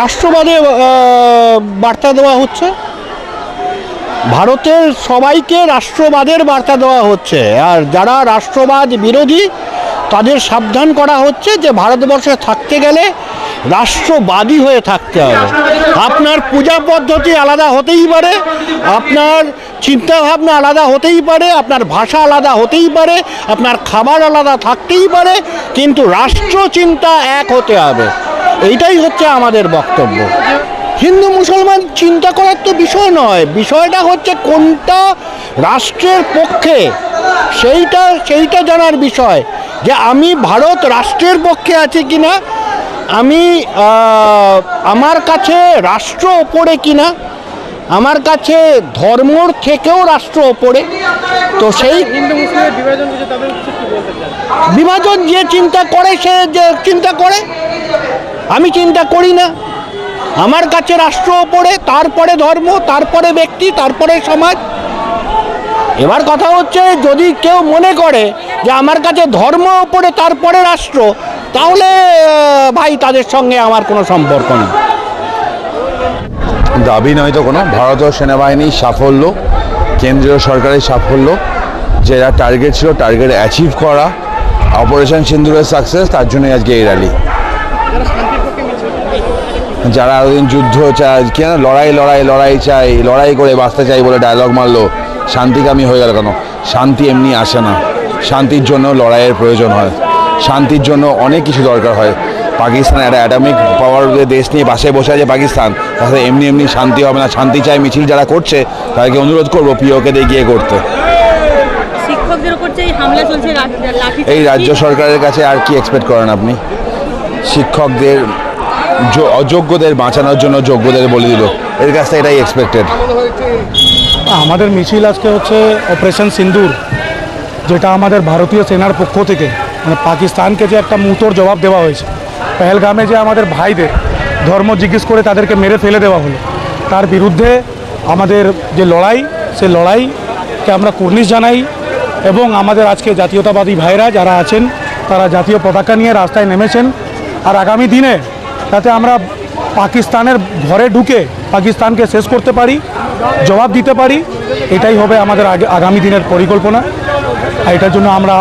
রাষ্ট্রবাদে বার্তা দেওয়া হচ্ছে। ভারতের সবাইকে রাষ্ট্রবাদের বার্তা দেওয়া হচ্ছে। আর যারা রাষ্ট্রবাদ বিরোধী, তাদের সাবধান করা হচ্ছে যে ভারতবর্ষে থাকতে গেলে রাষ্ট্রবাদী হয়ে থাকতে হবে। আপনার পূজা পদ্ধতি আলাদা হতেই পারে, আপনার চিন্তাভাবনা আলাদা হতেই পারে, আপনার ভাষা আলাদা হতেই পারে, আপনার খাবার আলাদা থাকতেই পারে, কিন্তু রাষ্ট্র চিন্তা এক হতে হবে। এইটাই হচ্ছে আমাদের বক্তব্য। হিন্দু মুসলমান চিন্তা করার তো বিষয় নয়। বিষয়টা হচ্ছে কোনটা রাষ্ট্রের পক্ষে সেইটা সেইটা জানার বিষয়। যে আমি ভারত রাষ্ট্রের পক্ষে আছি কিনা আমি আমার কাছে রাষ্ট্র ওপরে কিনা আমার কাছে ধর্মর থেকেও রাষ্ট্র ওপরে তো সেই কি বিভাজন যে চিন্তা করে সে যে চিন্তা করে আমি চিন্তা করি না। আমার কাছে রাষ্ট্র ওপরে তারপরে ধর্ম, তারপরে ব্যক্তি, তারপরে সমাজ। এবার কথা হচ্ছে, যদি কেউ মনে করে যে আমার কাছে ধর্ম ওপরে তারপরে রাষ্ট্র, তাহলে ভাই, তাদের সঙ্গে আমার কোনো সম্পর্ক নেই। দাবি নয় তো কোনো? ভারতীয় সেনাবাহিনীর সাফল্য, কেন্দ্রীয় সরকারের সাফল্য যেটা টার্গেট ছিল টার্গেট অ্যাচিভ করা অপারেশন সিন্দুরের সাকসেস তার জন্যই আজকে এই র্যালি যারা শান্তির পক্ষে মিছিল করছে, যারা এতদিন যুদ্ধ চায় কেন লড়াই লড়াই লড়াই চাই লড়াই করে বাঁচতে চাই বলে ডায়লগ মারলো। শান্তিকামী হয়ে গেল কেন? শান্তি এমনি আসে না। শান্তির জন্য লড়াইয়ের প্রয়োজন হয়। শান্তির জন্য অনেক কিছু দরকার হয়। পাকিস্তান একটা অ্যাটমিক পাওয়ার দেশ নিয়ে বাসায় বসে আছে পাকিস্তান। তাহলে এমনি এমনি শান্তি হবে না। শান্তি চাই মিছিল যারা করছে তাদেরকে অনুরোধ করব দিয়ে গিয়ে করতে। এই রাজ্য সরকারের কাছে আর কি এক্সপেক্ট করেন আপনি? শিক্ষকদের অযোগ্যদের বাঁচানোর জন্য যোগ্যদের বলে দিল। এর কাছ থেকে এটাই এক্সপেক্টেড আমাদের মিছিল আজকে হচ্ছে অপারেশন সিন্দুর, যেটা আমাদের ভারতীয় সেনার পক্ষ থেকে মানে পাকিস্তানকে যে একটা মুতোর জবাব দেওয়া হয়েছে। পেহেলগামে যে আমাদের ভাইদের ধর্ম জিজ্ঞেস করে তাদেরকে মেরে ফেলে দেওয়া হলো, তার বিরুদ্ধে আমাদের যে লড়াই, সে লড়াইকে আমরা কুর্নিশ জানাই এবং আমাদের আজকে জাতীয়তাবাদী ভাইরা যারা আছেন, তারা জাতীয় পতাকা নিয়ে রাস্তায় নেমেছেন। আর আগামী দিনে যাতে আমরা পাকিস্তানের ঘরে ঢুকে পাকিস্তানকে শেষ করতে পারি, জবাব দিতে পারি। এটাই হবে আমাদের আগে আগামী দিনের পরিকল্পনা। আর এটার জন্য আমরা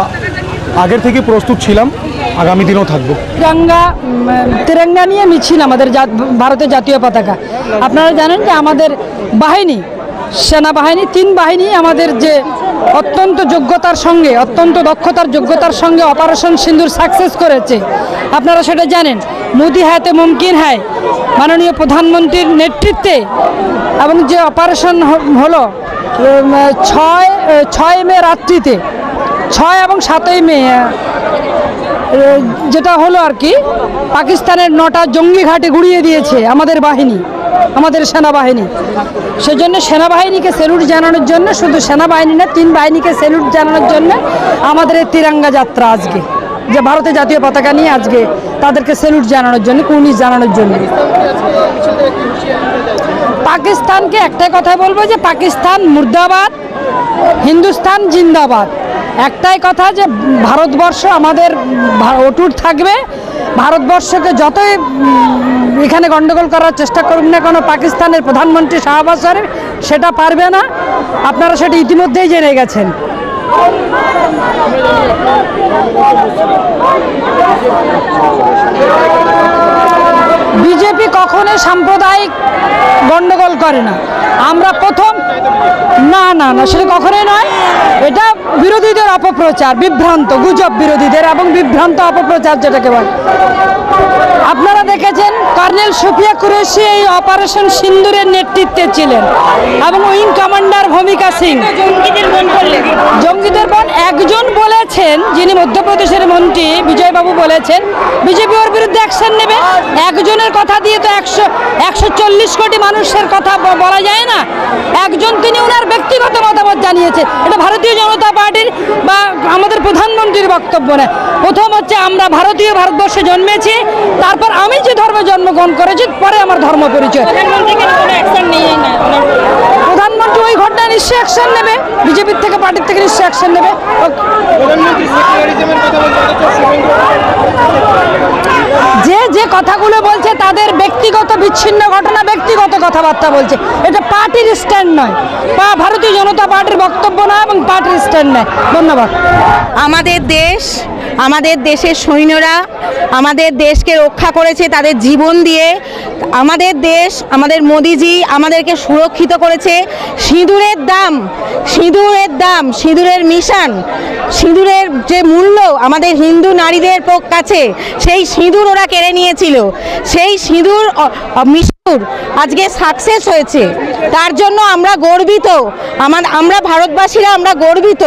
আগের থেকে প্রস্তুত ছিলাম, আগামী দিনেও থাকব। তিরঙ্গা তিরঙ্গা নিয়ে মিছিল আমাদের ভারতের জাতীয় পতাকা। আপনারা জানেন যে আমাদের বাহিনী, সেনাবাহিনী, তিন বাহিনী আমাদের যে অত্যন্ত যোগ্যতার সঙ্গে, অত্যন্ত দক্ষতার যোগ্যতার সঙ্গে অপারেশন সিন্দুর সাকসেস করেছে। আপনারা সেটা জানেন। মোদি হাতে মুমকিন হয়। মাননীয় প্রধানমন্ত্রীর নেতৃত্বে এবং যে অপারেশন হলো ছয় ছয় মে রাত্রিতে, ছয় এবং সাতই মে, যেটা হলো আর কি, পাকিস্তানের নটা জঙ্গি ঘাটে গুড়িয়ে দিয়েছে আমাদের বাহিনী। আমাদের সেনাবাহিনী। সেজন্য সেনাবাহিনীকে স্যালুট জানানোর জন্য, শুধু সেনাবাহিনী না, তিন বাহিনীকে স্যালুট জানানোর জন্য আমাদের এই তিরঙ্গা যাত্রা আজকে, যে ভারতের জাতীয় পতাকা নিয়ে আজকে তাদেরকে স্যালুট জানানোর জন্য, কুর্নিশ জানানোর জন্য। পাকিস্তানকে একটাই কথা বলব যে পাকিস্তান মুর্দাবাদ, হিন্দুস্তান জিন্দাবাদ। একটাই কথা যে ভারতবর্ষ আমাদের অটুট থাকবে। ভারতবর্ষকে যতই এখানে গন্ডগোল করার চেষ্টা করুন না কেন, পাকিস্তানের প্রধানমন্ত্রী শাহবাজ শরীফ সেটা পারবে না। আপনারা সেটা ইতিমধ্যেই জেনে গেছেন। বিজেপি কখনো সাম্প্রদায়িক গন্ডগোল করে না। আমরা প্রথম না না না সেটা কখনোই নয়। এটা বিরোধীদের অপপ্রচার বিভ্রান্ত গুজব বিরোধীদের এবং বিভ্রান্ত অপপ্রচার যেটাকে বলে। আপনারা দেখেছেন কর্নেল সুফিয়া কুরেশি এই অপারেশন সিন্দুরের নেতৃত্বে ছিলেন এবং উইং কমান্ডার ভূমিকা সিং। জঙ্গিদের জঙ্গিদের বোন। একজন বলেছেন যিনি মধ্যপ্রদেশের মন্ত্রী বিজয়বাবু বলেছেন বিজেপি ওর বিরুদ্ধে অ্যাকশন নেবে। একজনের কথা দিয়ে তো একশো একশো চল্লিশ কোটি মানুষের কথা বলা যায় না। একজন তিনি ওনার ব্যক্তিগত মতামত জানিয়েছে। এটা ভারতীয় জনতা পার্টির বা আমাদের প্রধানমন্ত্রীর বক্তব্য না। প্রথম হচ্ছে আমরা ভারতীয় ভারতবর্ষে জন্মেছি তারপর আমি যে ধর্মে জন্মগ্রহণ করেছি পরে আমার ধর্ম পরিচয়। প্রধানমন্ত্রী কেন কোনো অ্যাকশন নিয়েই না। ওনার- প্রধানমন্ত্রী ওই ঘটনায় নিশ্চয়ই অ্যাকশন নেবে। বিজেপির থেকে পার্টির থেকে নিশ্চয়ই অ্যাকশন নেবে। যে যে কথাগুলো তাদের ব্যক্তিগত বিচ্ছিন্ন ঘটনা, ব্যক্তিগত কথাবার্তা বলছে। এটা পার্টির স্ট্যান্ড নয়। বা ভারতীয় জনতা পার্টির বক্তব্য নয় এবং পার্টির স্ট্যান্ড নয়। ধন্যবাদ। আমাদের দেশ আমাদের দেশের সৈন্যরা আমাদের দেশকে রক্ষা করেছে তাদের জীবন দিয়ে। আমাদের দেশ, আমাদের মোদিজি আমাদেরকে সুরক্ষিত করেছে। সিঁদুরের দাম সিঁদুরের দাম, সিঁদুরের মিশন, সিঁদুরের যে মূল্য আমাদের হিন্দু নারীদের কাছে, সেই সিঁদুর ওরা কেড়ে নিয়েছিল। সেই সিঁদুর মিশন আজকে সাকসেস হয়েছে। তার জন্য আমরা গর্বিত। আমার আমরা ভারতবাসীরা আমরা গর্বিত।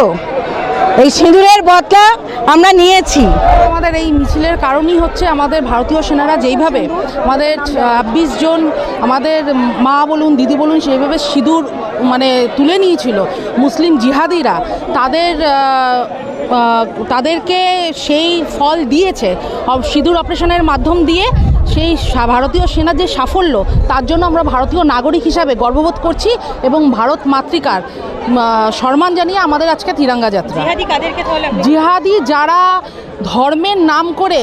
এই সিঁদুরের বদলা আমরা নিয়েছি। আমাদের এই মিছিলের কারণই হচ্ছে আমাদের ভারতীয় সেনারা যেইভাবে আমাদের ছাব্বিশ জন আমাদের মা বলুন, দিদি বলুন সেইভাবে সিঁদুর মানে তুলে নিয়েছিল মুসলিম জিহাদিরা। তাদের তাদেরকে সেই ফল দিয়েছে। সিঁদুর অপারেশনের মাধ্যম দিয়ে সেই ভারতীয় সেনার যে সাফল্য, তার জন্য আমরা ভারতীয় নাগরিক হিসাবে গর্ববোধ করছি এবং ভারত মাতৃকার। সম্মান জানিয়ে আমাদের আজকে তিরঙ্গা যাত্রা। জিহাদি যারা ধর্মের নাম করে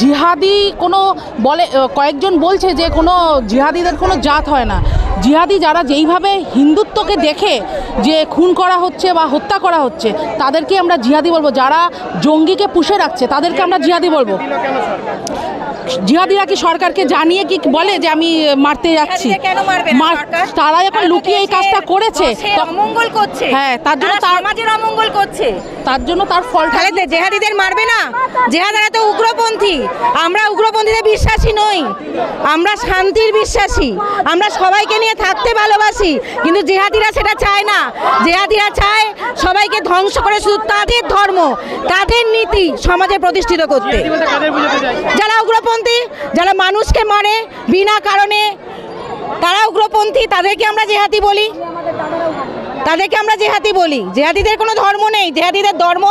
জিহাদি কোনো বলে কয়েকজন বলছে যে কোনো জিহাদিদের কোনো জাত হয় না। জিহাদি যারা যেইভাবে হিন্দুত্বকে দেখে যে খুন করা হচ্ছে বা হত্যা করা হচ্ছে তাদেরকে আমরা জিহাদি বলব। যারা জঙ্গিকে পুষে রাখছে তাদেরকে আমরা জিহাদি বলব। জিহাদিরা কি সরকারকে জানিয়ে কি বলে যে আমি মারতে যাচ্ছি? তারা এখন লুকিয়ে এই কাজটা করেছে সে অমঙ্গল করছে। হ্যাঁ, তার জন্য তার- সমাজের অমঙ্গল করছে। তার জন্য তার ফলটা তাহলে তে- জেহাদিদের মারবে না? জেহাদারা তো উগ্রপন্থী। আমরা উগ্রপন্থীতে বিশ্বাসী নই। আমরা শান্তির বিশ্বাসী। আমরা সবাইকে নিয়ে থাকতে ভালোবাসি। কিন্তু জেহাদিরা সেটা চায় না। জেহাদিরা চায় সবাইকে ধ্বংস করে শুধু তাদের ধর্ম তাদের নীতি সমাজে প্রতিষ্ঠিত করতে। যারা উগ্রপন্থী যারা মানুষকে মারে বিনা কারণে তারা উগ্রপন্থী, তাদেরকে আমরা জেহাদি বলি। তাদেরকে আমরা জেহাদি বলি। জেহাদিদের কোনো ধর্ম নেই। জেহাদিদের ধর্ম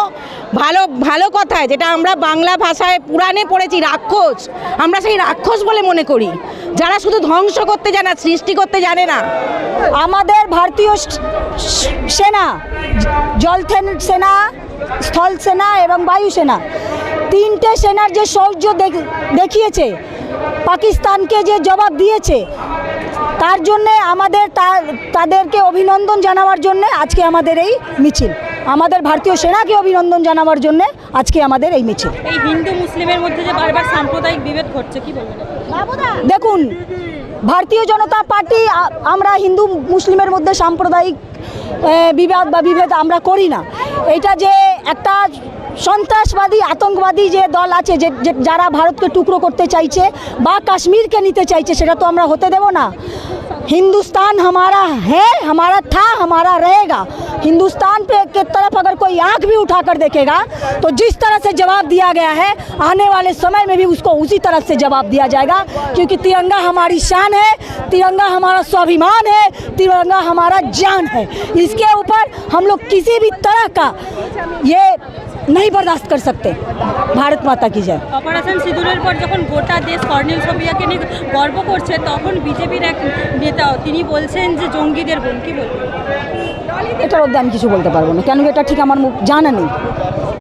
ভালো ভালো কথায়, যেটা আমরা বাংলা ভাষায় পুরাণে পড়েছি, রাক্ষস। আমরা সেই রাক্ষস বলে মনে করি। যারা শুধু ধ্বংস করতে জানে সৃষ্টি করতে জানে না। আমাদের ভারতীয় সেনা জল সেনা, স্থল সেনা এবং বায়ু সেনা তিনটে সেনার যে শৌর্য দেখ- দেখিয়েছে পাকিস্তানকে যে জবাব দিয়েছে তার জন্যে আমাদের তাদেরকে অভিনন্দন জানাবার জন্যে আজকে আমাদের এই মিছিল। আমাদের ভারতীয় সেনাকে অভিনন্দন জানাবার জন্যে আজকে আমাদের এই মিছিল। এই হিন্দু মুসলিমের মধ্যে যে বারবার সাম্প্রদায়িক বিভেদ ঘটছে কি বলবেন? দেখুন ভারতীয় জনতা পার্টি আমরা হিন্দু মুসলিমের মধ্যে সাম্প্রদায়িক বিবাদ বা বিভেদ আমরা করি না। এটা যে একটা সন্ত্রাসবাদী আতঙ্কবাদী যে দল আছে যে যে- যারা ভারতকে টুকরো করতে চাইছে বা কাশ্মীরকে নিতে চাইছে সেটা তো আমরা হতে দেব না हिंदुस्तान हमारा है हमारा था हमारा रहेगा हिंदुस्तान पे के तरफ अगर कोई आंख भी उठाकर देखेगा तो जिस तरह से जवाब दिया गया है आने वाले समय में भी उसको उसी तरह से जवाब दिया जाएगा क्योंकि तिरंगा हमारी शान है तिरंगा हमारा स्वाभिमान है तिरंगा हमारा जान है इसके ऊपर हम लोग किसी भी तरह का ये नहीं बर्दाश्त कर सकते भारत माता की जय অপারেশন সিঁদুরের পর যখন গোটা দেশ কর্নেল সবিয়াকে নিয়ে গর্ব করছে তখন বিজেপির এক নেতা তিনি বলছেন যে জঙ্গিদের বোন কি বলবেন এটার মধ্যে আমি কিছু বলতে পারব না। কেন এটা ঠিক আমার মুখ জানা নেই।